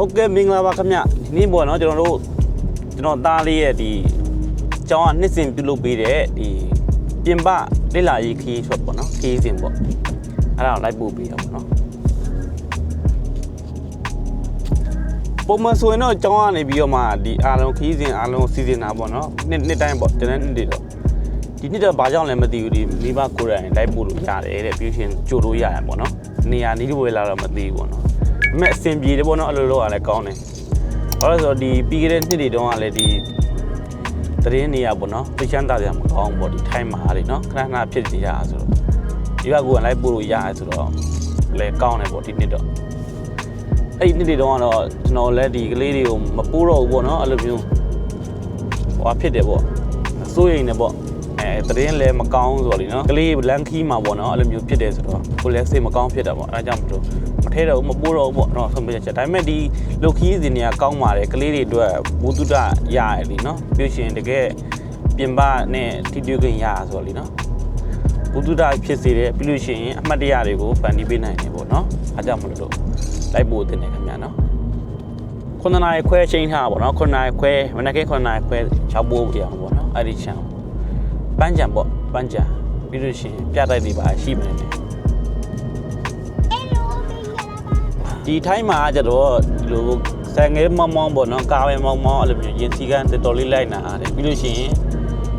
ဟုတ်ကဲ့မင်္ဂလာပါခင်ဗျဒီနေ့ပေါ့နော်ကျွန်တော်တို့ကျွန်တော်သားလေးရဲ့ဒီကျောင်းကနှစ်စဉ်ပြုလုပ်ပေးတဲ့ဒီပြင်ပလက်လာရေးခီးထွက်ပေါ့နော်ခီးစဉ်ပေါ့အဲ့ဒါကိုလိုက်ပို့ပေးရပေါ့နော်ပုံမှန်ဆိုရင်တော့ကျောင်းကနေပြီးတော့မှဒီအားလုံးခီးစဉ်အားလုံးစီစဉ်တာပေါ့နော်နှစ်နှစ်တိုင်းပေါ့ကျွန်တော်နှစ်တွေတော့ဒီနှစ်တော့ဘာကြောင့်လဲမသိဘူးဒီမိဘကိုယ်တိုင်လိုက်ပို့လို့ရတယ်တဲ့ပြီးရှင်ကြိုလို့ရတယ်ပေါ့နော်နေရာနီးလို့ဝယ်လာတော့မသိဘူးပေါ့နော်ဒါ ပေမဲ့အဆင်ပြေတယ်ပေါ့နော်အဲ့လိုလုပ်ရလဲကောင်းတယ်။ဘာလို့လဲဆိုတော့ဒီပြီးခဲ့တဲ့နှစ်တွေတုန်းကလည်းဒီသတင်းနေရပေါ့နော်သိချမ်းသာကြမကောင်းဘူးပေါ့ဒီထိုင်းမှာလေနော်ခဏခဏဖြစ်နေရတာဆိုတော့ဒီဘက်ကကိုယ်ကလိုက်ပို့လို့ရတယ်ဆိုတော့လဲကောင်းတယ်ပေါ့ဒီနှစ်တော့အဲ့ဒီနှစ်တွေတုန်းကတော့ကျွန်တော်လည်းဒီကလေးတွေကိုမပို့တော့ဘူးပေါ့နော်အဲ့လိုမျိုးဟွာဖြစ်တယ်ပေါ့အစိုးရိမ်တယ်ပေါ့ အဲသတင်းလည်းမကောင်းဆိုတော့လीနော်ကလေးလန်ခီးမှာပေါ့နော်အဲ့လိုမျိုးဖြစ်တယ်ဆိုတော့ကိုယ်လည်းစိတ်မကောင်းဖြစ်တာပေါ့အဲဒါကြောင့်မလို့မထဲတော့ဘူးမပိုးတော့ဘူးပေါ့တော့ဆုံးဖြတ်ချက်ဒါပေမဲ့ဒီလုတ်ခီးစင်တွေကကောင်းပါတယ်ကလေးတွေအတွက်ဘူတုဒရရလीနော်ပြောရှင်တကယ်ပြင်ပနဲ့တီတူခင်ရဆိုတော့လीနော်ဘူတုဒဖြစ်စေတယ်ပြီးလို့ရှိရင်အမှတ်တရတွေကိုဖန်တီးပေးနိုင်တယ်ပေါ့နော်အားကြောင့်မလို့လို့လိုက်ပို့တင်တယ်ခင်ဗျာနော်ခုနနာရီခွဲချိန်ထားပါပေါ့နော်ခုနနာရီခွဲမနက်ခင်းခုနနာရီခွဲ6ပိုးပြအောင်ပေါ့နော်အဲ့ဒီချမ်း ပန်းကြံပေါ့ပန်းကြံပြီးလို့ရှိရင်ပြတိုက်တွေပါရှိမယ်နဲ့ဒီထိုင်းမှာကျတော့ဒီလိုဆန်ငယ်မောင်းမောင်းပေါ့နော်ကားပဲမောင်းမောင်းအဲ့လိုမျိုးရင်စီကန်းတော်တော်လေးလိုက်နာရတယ်ပြီးလို့ရှိရင်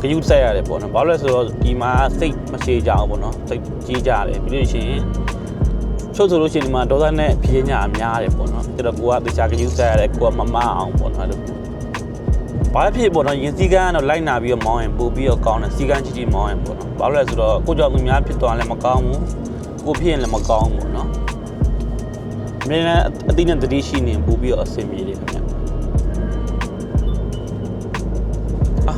ဂယုဆက်ရတယ်ပေါ့နော်ဘာလို့လဲဆိုတော့ဒီမှာစိတ်မရှိကြအောင်ပေါ့နော်စိတ်ကြီးကြတယ်ပြီးလို့ရှိရင်ချုပ်ဆိုလို့ရှိရင်ဒီမှာဒေါသနဲ့ဖြေးညာအများတယ်ပေါ့နော်ကျတော့ကိုကတခြားဂယုဆက်ရတယ်ကိုကမမအောင်ပေါ့နော်အဲ့လို ဘာဖြစ်ပေါ့နော်ရင်စီကန်းကတော့လိုက်နာပြီးတော့မောင်းရင်ပို့ပြီးတော့ကောင်းတယ်စီကန်းကြီးကြီးမောင်းရင်ပေါ့နော်ဘာလို့လဲဆိုတော့ကိုကြောင့်သူများဖြစ်သွားရင်လည်းမကောင်းဘူးကိုဖြစ်ရင်လည်းမကောင်းဘူးပေါ့နော်အမြဲတမ်းအတိနဲ့တတိရှိနေပူပြီးတော့အဆင်ပြေတယ်ခင်ဗျအာ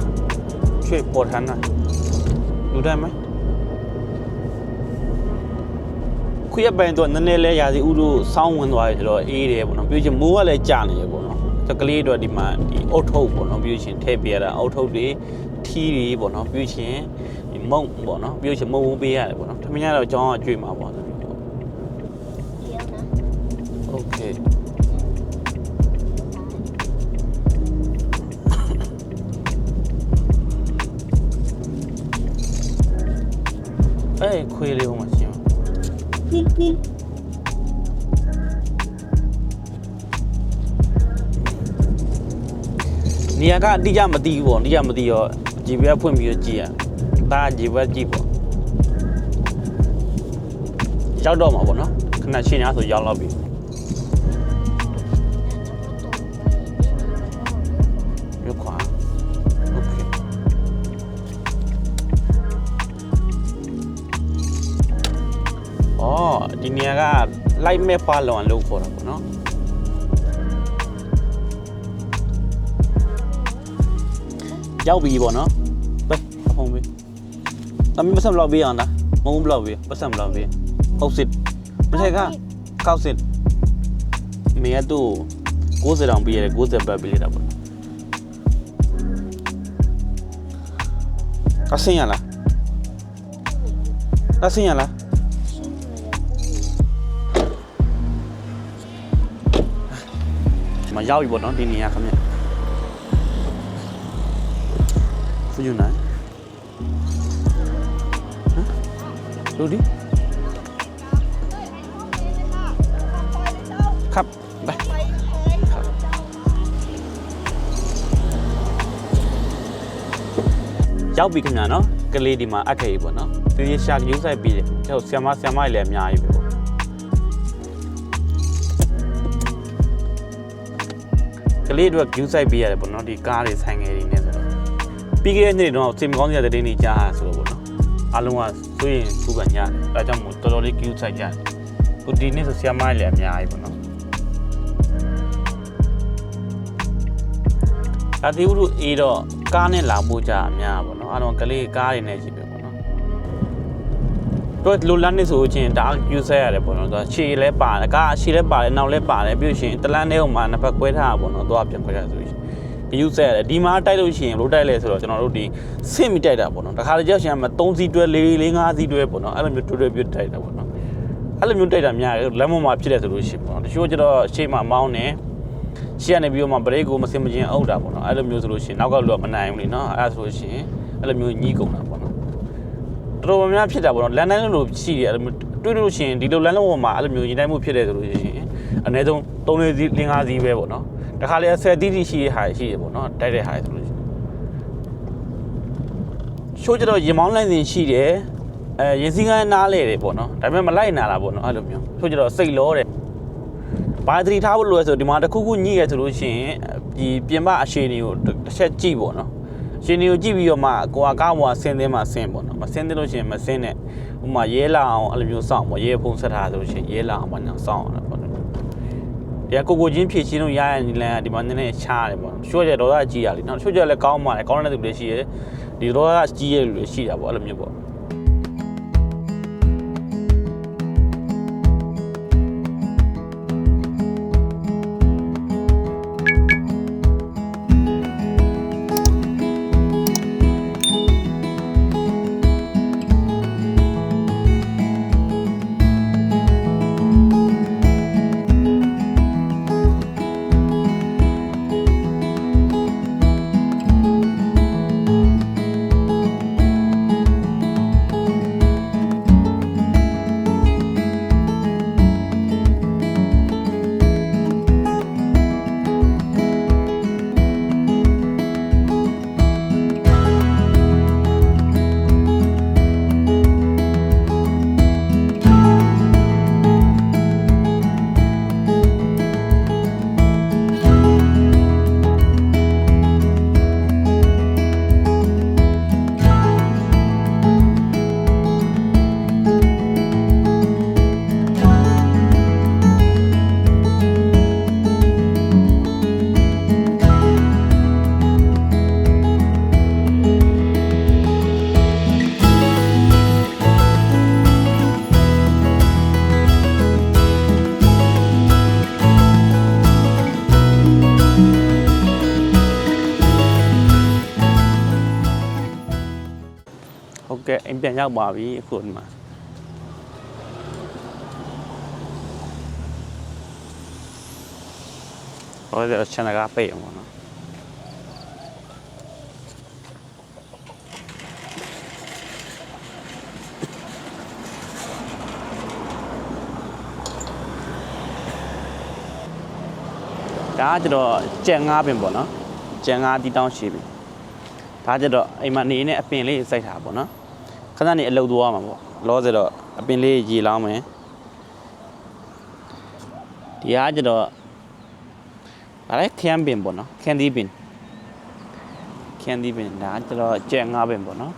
ချွေပေါ်ထန်းနာလူတိုင်းမခွေးပိုင်တော့နည်းနည်းလဲရာစီဥတို့စောင်းဝင်သွားပြီဆိုတော့အေးတယ်ပေါ့နော်ပြီးချင်းမိုးကလည်းကြာနေရပေါ့နော်တကလေးတော့ဒီမှာဒီ အုတ်ထုပ်ပေါ့နော်ပြီးချင်းထည့်ပေးရတာအုတ်ထုပ်တွေထီးတွေပေါ့နော်ပြီးချင်းဒီမုံပေါ့နော်ပြီးချင်းမုံဝပေးရတယ်ပေါ့နော်ထမင်းရတော့ကျောင်းကကြွေမှာပေါ့ Okay. အဲ့ခွေးလေးဟိုမှာရှင်းပါ နေရာကအတိအကျမသိဘူးပေါ့အတိအကျမသိရော GPS ဖွင့်ပြီးတော့ကြည့်ရဒါက GPS ကြည့်ပေါ့ရောက်တော့မှာပေါ့နော်ခဏရှင်းရဆိုရောက်တော့ပြီရွခွာโอเคအော်ဒီနေရာကလိုက်မဲ့ပါလောင်လို့ခေါ်တာပေါ့နော် ရောက်ပြီပေါ့နော်ပဲအဖုံးပဲတမီးမဆက်ဘလောက်ပေးအောင်လားမုံဘလောက်ပေးပတ်စံဘလောက်ပေးဟုတ်စစ်မထက်ကကောက်စစ်မေရတူ60တောင်ပေးရတယ်60ဘတ်ပေးရတာပေါ့ကဆင်းရလားကဆင်းရလားမရောက်ပြီပေါ့နော်ဒီနေရာခမရ ဖူယူနိုင်ဟမ်လူဒီครับไปครับရောက်ပြီခင်ဗျာနော်ကလေးဒီမှာအပ်ခဲ့ပြီပေါ့နော်သူရရှာယူဆိုင်ပြီးတယ်ဟိုဆီယမဆီယမကြီးလည်းအများကြီးပဲပေါ့ကလေးတို့ကယူဆိုင်ပေးရတယ်ပေါ့နော်ဒီကားတွေဆိုင်ငယ်တွေနဲ့ဆိုတော့ ပြီးခဲ့တဲ့နေ့တော့စင်မကောင်းစရာတဲ့တင်းတွေကြားရဆိုတော့ပေါ့နော်အားလုံးကဆိုရင်ခုခံညဒါကြောင့်မို့တော်တော်လေးယူဆိုင်ကြတယ်ဟိုဒီနေ့ဆိုဆီယမကြီးလည်းအများကြီးပေါ့နော်ဒါတိဥတို့အေးတော့ကားနဲ့လာဖို့ကြအများပါတော့အဲ့တော့ကလေးကားတွေနဲ့ရှိပဲပေါ့နော်တော့လိုလန်းနေဆိုချင်းဒါယူဆရတယ်ပေါ့နော်သူခြေလဲပါတယ်ကားခြေလဲပါတယ်နောက်လဲပါတယ်ပြီးလို့ရှိရင်တလန်းထဲဟိုမှာနှစ်ဖက်ခွဲထားတာပေါ့နော်သွားပြန်ခွဲထားဆိုလို့ရှိရ င်ယူဆရတယ်ဒီမှာတိုက်လို့ရှိရင်လို့တိုက်လဲဆိုတော့ကျွန်တော်တို့ဒီဆင့်မိတိုက်တာပေါ့နော်တခါတကြောက်ရှင်မှာ3စီးတွဲ4 4 5စီးတွဲပေါ့နော်အဲ့လိုမျိုးတွဲတွဲပြတိုက်တာပေါ့နော်အဲ့လိုမျိုးတိုက်တာများတယ်လမ်းပေါ်မှာဖြစ်တယ်ဆိုလို့ရှိရင်ပေါ့နော်တချို့ကျတော့ရှေ့မှာမောင်းနေရှေ့ကနေပြီးတော့မှဘရိတ်ကိုမစင်မချင်းအုပ်တာပေါ့နော်အဲ့လိုမျိုးဆိုလို့ရှိရင်နောက်ကလူကမနိုင်ဘူးလေနော်အဲ့ဒါဆိုလို့ရှိရင်အဲ့လိုမျိုးညှိကုန်တာပေါ့နော်တော်တော်များများဖြစ်တာပေါ့နော်လန်တိုင်းလုံးလို့ရှိတယ်အဲ့လိုမျိုးတွေးလို့ရှိရင်ဒီလိုလန်လုံးပေါ်မှာအဲ့လိုမျိုးရင်တိုင်းမှုဖြစ်တယ်ဆိုလို့ရှိရင်အနည်းဆုံး3လေးစီး5စီးပဲပေါ့နော် တခါလေ10တီးတီးရှိတဲ့ဟာရှိတယ်ပေါ့နော်တိုက်တဲ့ဟာဆိုလို့ရှိရင်ရှိုးကြတော့ရင်မောင်းလိုက်စဉ်ရှိတယ်အဲရင်စည်းကမ်းနားလေတယ်ပေါ့နော်ဒါပေမဲ့မလိုက်နာတာပေါ့နော်အဲ့လိုမျိုးရှိုးကြတော့စိတ်လောတယ်ဘာသတိထားဖို့လိုလဲဆိုတော့ဒီမှာတစ်ခုခုညှိရဆိုလို့ရှိရင်ဒီပြင်ပအရှိန်တွေကိုတစ်ချက်ကြည့်ပေါ့နော်အရှိန်တွေကိုကြည့်ပြီးတော့မှကိုကကားပေါ်ဆင်းသင်းမှဆင်းပေါ့နော်မဆင်းသင်းလို့ရှိရင်မဆင်းနဲ့ဥမာရဲလာအောင်အဲ့လိုမျိုးစောင့်ပေါ့ရဲဖုံးဆက်ထားဆိုလို့ရှိရင်ရဲလာအောင်ပေါ့နော်စောင့်အောင် ပေါ့နော်ဒီကကိုကိုချင်းဖြည့်ချင်းလို့ရရနေလဲဒီမှာနည်းနည်းချားတယ်ပေါ့ရှိုးကြတော့ကြည့်ရလीနော်ရှိုးကြလည်းကောင်းပါလေကောင်းတဲ့သူတွေရှိရဲဒီတော့ကကြီးရလူတွေရှိတာပေါ့အဲ့လိုမျိုးပေါ့ ပြန်ရောက်ပါပြီအခုဒီမှာဟောတဲ့ channel ကပိတ်အောင်ပေါ့နော်ဒါကကျတော့ကြက်ငါးပင်ပေါ့နော်ကြက်ငါးတီတောင်းရှိပြီဒါကြတော့အိမ်မှာနေနေအပင်လေးစိုက်တာပေါ့နော် ခဏနေအလုပ်သွားမှာပေါ့လောဆယ်တော့အပင်လေးရေလောင်းမယ်ဒီဟာကြတော့ဗါလဲခရမ်းပင်ပေါ့နော်ခန်းဒီပင်ခန်းဒီပင်ဒါကြတော့ကြက်ငါးပင်ပေါ့နော်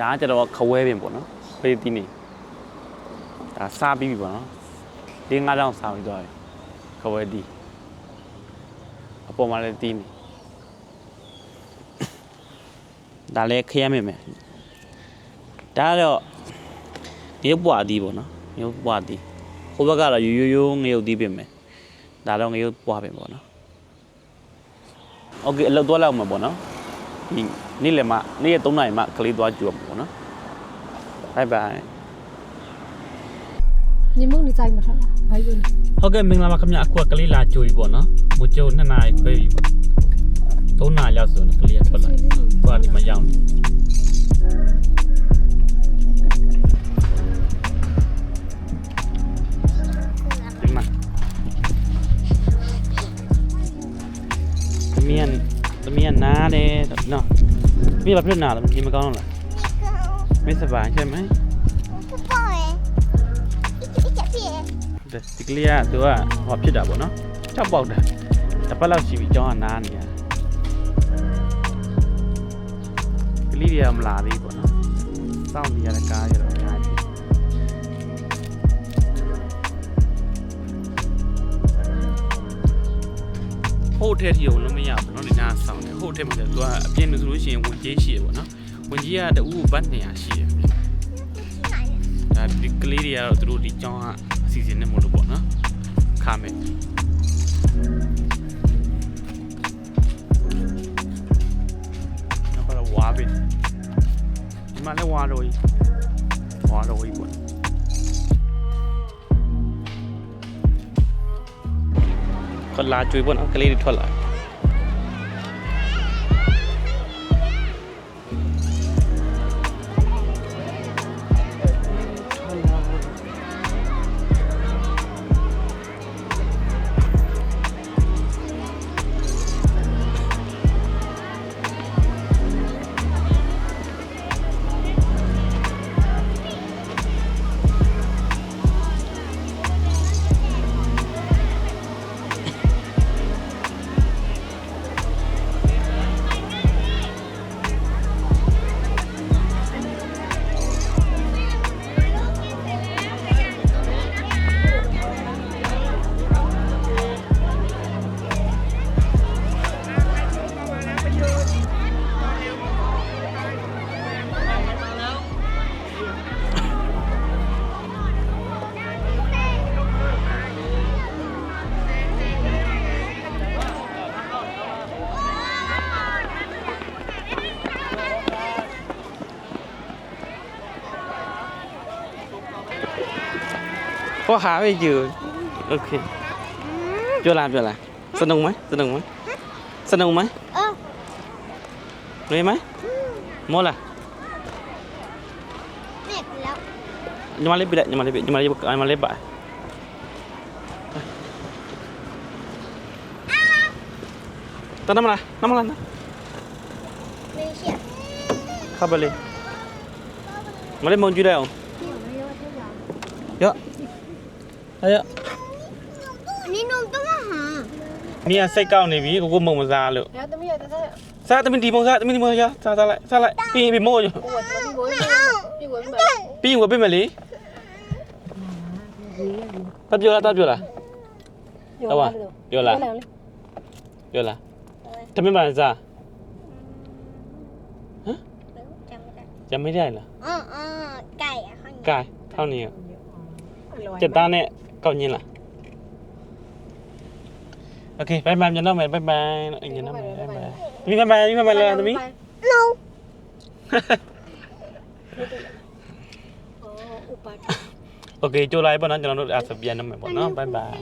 ဒါကြတော့ခဝဲပင်ပေါ့နော်ဖေးတီနေဒါစားပြီးပြီပေါ့နော်လေးငါးတောင်ဆောင်ပြီးသွားပြီခဝဲတီးအ ပေါ်မှာလည်းတီးနေဒါလည်းခရမ်းမိမယ်ဒါကတော့ငရုတ်ပွားတီးပေါ့နော်ငရုတ်ပွားတီးဟိုဘက်ကတော့ရိုးရိုးရိုးငရုတ်တီးပြင်မယ်ဒါတော့ငရုတ်ပွားပင်ပေါ့နော်โอเคအလုပ်သွားလောက်မှာပေါ့နော်ဒီနေ့လည်းမှနေ့ရက်3နာရီမှကလေးသွားကြည့်အောင်ပေါ့နော် นี่มึงดีใจมาเท่าไหอ้บุญเขาเกิดมึงลามาคำนยากัวกะลีลาจุยบ่เนาะมูเจ้านายเคยตัวนายยาวสุดนกะลีเท่าไหร่กว่าที่มายาวเมียนตะเมียนน้าเลยเนาะมีบัตรเพื่อนหนาแล้วมันกินมาก้อนหรอไม่สบายใช่ไหม ဒီကလေးကသူကဟောဖြစ်တာပေါ့နော်ချောက်ပေါက်တာတစ်ပတ်လောက်ရှိပြီကျောင်းကနားနေရကလေးတွေကမလာသေးဘူးပေါ့နော်စောင့်နေရတဲ့ကားရတော့အများကြီးဟိုထဲထိကိုလုံးမရဘူးเนาะဒီနားဆောင်တယ်ဟိုထဲမှာဆိုသူကအပြင်လို့ဆိုလို့ရှိရင်ဝင်ကြီးရှိရပေါ့နော်ဝင်ကြီးကတူဘတ်200ရှိတယ်ဒါဒီကလေးတွေကတော့သူတို့ဒီကျောင်းကအ စီအစဉ်နဲ့မလို့ပေါ့နော်ခါမယ်နောက်တော့ဝါပြီဒီမှာလည်းဝါတော့ကြီးသွားတော့ပြီပေါ့ခလာကျွေးပေါ့နော်ကလေးတွေထွက်လာ ขาไม่อยู่โอเคจะฬาจะฬาสนุกไหมสนุกไหมสนุกไหมเหนื่อไหมโมล่ะยังมาเล็บไปเลยยังมาเล็บยังมาเล็บยังมาเล็บไปตอนนั้นมาละน้ำมันนะเข้าไปเลยมาเล่นบอลอยู่ได้หรอ အဲ့ရနင်တို့တော့ဟာနင်ကစိတ်ကောက်နေပြီကိုကိုမုံမစားလို့ရသမီးရတစားစားသမီးဒီပုံစားသမီးဒီပုံစားစားစားလိုက်စားလိုက်ပြီးရင်ပြီးမို့ရဟိုကသမီးကိုပြီးဝင်မယ်ပြီးရင်ဝယ်ပေးမယ်လေတပြောလားတပြောလားဟုတ်ပါပြောလားပြောလားတမင်ပါစားဟမ်จำไม่ได้เหรออ๋อไก่อ่ะข้าวเหนียวไก่ข้าวเหนียวจะตาเนี่ย ကောက်ညင်းလားโอเคဘိုင်ဘိုင်ညနေမယ်ဘိုင်ဘိုင်ညနေမယ်ဘိုင်ဘိုင်ဒီဘိုင်ဘိုင်ဒီဘိုင်ဘိုင်လာသမီး No โอเคကြိုလိုက်ပေါ့နော်ကျွန်တော်တို့အဆပြန်နေမယ်ပေါ့နော်ဘိုင်ဘိုင်